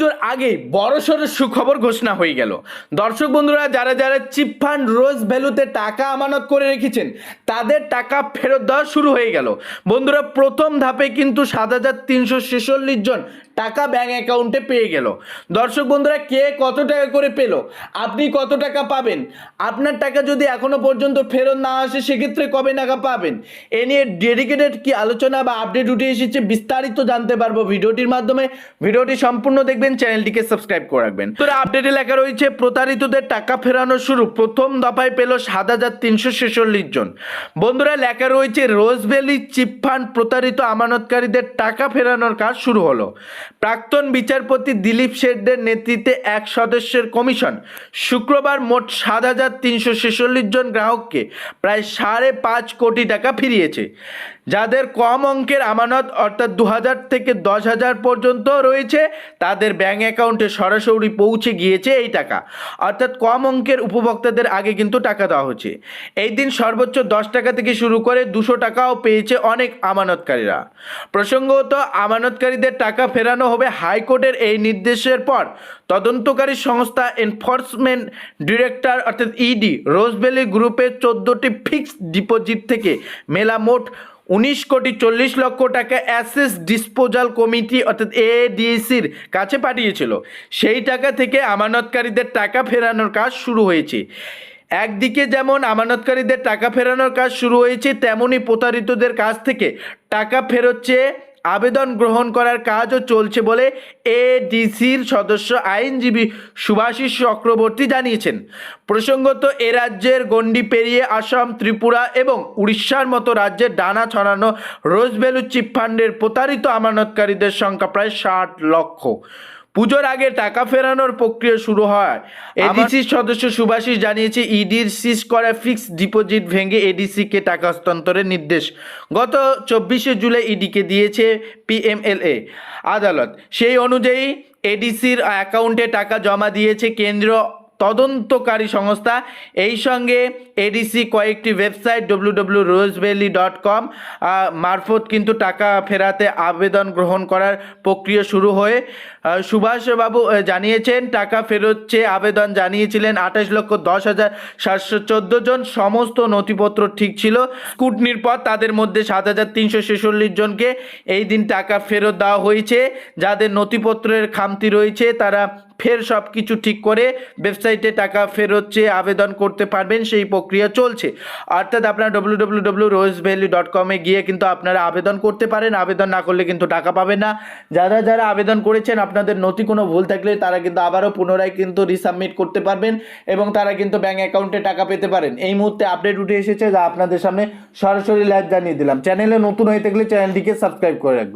পুজোর আগেই বড়সড় সুখবর ঘোষণা হয়ে গেল। দর্শক বন্ধুরা, যারা যারা চিপ ফান্ড রোজ ভ্যালুতে টাকা আমানত করে রেখেছেন, তাদের টাকা ফেরত দেওয়া শুরু হয়ে গেল। বন্ধুরা, প্রথম ধাপে কিন্তু সাত হাজার তিনশো ছেচল্লিশ জন টাকা ব্যাঙ্ক অ্যাকাউন্টে পেয়ে গেল। দর্শক বন্ধুরা, কে কত টাকা করে পেল? আপনি কত টাকা পাবেন? আপনার টাকা যদি এখনও পর্যন্ত ফেরত না আসে, সেক্ষেত্রে কবে টাকা পাবেন? এ নিয়ে ডেডিকেটেড কি আলোচনা বা আপডেট উঠে এসেছে, বিস্তারিত জানতে পারব ভিডিওটির মাধ্যমে। ভিডিওটি সম্পূর্ণ দেখবেন চ্যানেলটিকে সাবস্ক্রাইব করে রাখবেন। তো আপডেটে লেখা রয়েছে, প্রতারিতদের টাকা ফেরানো শুরু। প্রথম দফায় পেল সাত হাজার তিনশো ছেচল্লিশ জন। বন্ধুরা, লেখা রয়েছে রোজভ্যালি চিপ ফান্ড প্রতারিত আমানতকারীদের টাকা ফেরানোর কাজ শুরু হলো। প্রাক্তন বিচারপতি দিলীপ শেঠদের নেতৃত্বে এক সদস্যের কমিশন। শুক্রবার মোট সাত হাজার তিনশো ছেচল্লিশ জন গ্রাহককে প্রায় সাড়ে পাঁচ কোটি টাকা ফিরিয়েছে। যাদের কম অঙ্কের আমানত, অর্থাৎ দু হাজার থেকে দশ হাজার পর্যন্ত রয়েছে, তাদের ব্যাঙ্ক অ্যাকাউন্টে সরাসরি পৌঁছে গিয়েছে এই টাকা। অর্থাৎ কম অঙ্কের উপভোক্তাদের আগে কিন্তু টাকা দেওয়া হচ্ছে। এই দিন সর্বোচ্চ দশ টাকা থেকে শুরু করে দুশো টাকাও পেয়েছে অনেক আমানতকারীরা। প্রসঙ্গত, আমানতকারীদের টাকা ফেরানো হবে হাইকোর্টের এই নির্দেশের পর। তদন্তকারী সংস্থা এনফোর্সমেন্ট ডিরেক্টর অর্থাৎ ইডি রোজভ্যালি গ্রুপের চোদ্দোটি ফিক্সড ডিপোজিট থেকে মেলা মোট উনিশ কোটি চল্লিশ লক্ষ টাকা অ্যাসেস ডিসপোজাল কমিটি অর্থাৎ এডিসির কাছে পাঠিয়েছিল। সেই টাকা থেকে আমানতকারীদের টাকা ফেরানোর কাজ শুরু হয়েছে। একদিকে যেমন আমানতকারীদের টাকা ফেরানোর কাজ শুরু হয়েছে, তেমনি প্রতারিতদের কাছ থেকে টাকা ফেরত চেয়ে আবেদন গ্রহণ করার কাজও চলছে বলে এডিসির সদস্য আইনজীবী সুভাষিস চক্রবর্তী জানিয়েছেন। প্রসঙ্গত, এ রাজ্যের গণ্ডি পেরিয়ে আসাম, ত্রিপুরা এবং উড়িষ্যার মতো রাজ্যে ডানা ছড়ানো রোজভ্যালু চিপ ফান্ডের প্রতারিত আমানতকারীদের সংখ্যা প্রায় ষাট লক্ষ। পুজোর আগে টাকা ফেরানোর প্রক্রিয়া শুরু হয়। এডিসির সদস্য সুভাষিস জানিয়েছে ইডির সিজ করা ফিক্সড ডিপোজিট ভেঙে এডিসিকে টাকা হস্তান্তরের নির্দেশ। গত চব্বিশে জুলাই ইডিকে দিয়েছে পিএমএলএ আদালত সেই অনুযায়ী এডিসির অ্যাকাউন্টে টাকা জমা দিয়েছে কেন্দ্র তদন্তকারী সংস্থা। এই সঙ্গে এডিসি কয়েকটি website W W Rose Valley dot com মারফত কিন্তু টাকা ফেরাতে আবেদন গ্রহণ করার প্রক্রিয়া শুরু হয়ে সুভাষবাবু জানিয়েছেন, টাকা ফেরত চেয়ে আবেদন জানিয়েছিলেন আঠাশ লক্ষ দশ হাজার সাতশো চোদ্দ জন। সমস্ত নথিপত্র ঠিক ছিল। স্কুটনির পর তাদের মধ্যে সাত হাজার তিনশো ছেচল্লিশ জনকে এই দিন টাকা ফেরত দেওয়া হয়েছে। যাদের নথিপত্রের খামতি রয়েছে, তারা ফের সব কিছু ঠিক করে ওয়েবসাইটে টাকা ফেরত চেয়ে আবেদন করতে পারবেন, সেই প্রক্রিয়া চলছে। অর্থাৎ আপনারা W W W Rose Valley dot কমে গিয়ে কিন্তু আপনারা আবেদন করতে পারেন। আবেদন না করলে কিন্তু টাকা পাবেন না। যারা যারা আবেদন করেছেন, আপনাদের নথি কোনো ভুল থাকলে তারা কিন্তু আবারও পুনরায় কিন্তু রিসাবমিট করতে পারবেন এবং তারা কিন্তু ব্যাঙ্ক অ্যাকাউন্টে টাকা পেতে পারেন। এই মুহূর্তে আপডেট উঠে এসেছে যা আপনাদের সামনে সরাসরি লাইভ জানিয়ে দিলাম। চ্যানেলে নতুন হয়ে থাকলে চ্যানেলটিকে সাবস্ক্রাইব করে রাখবেন।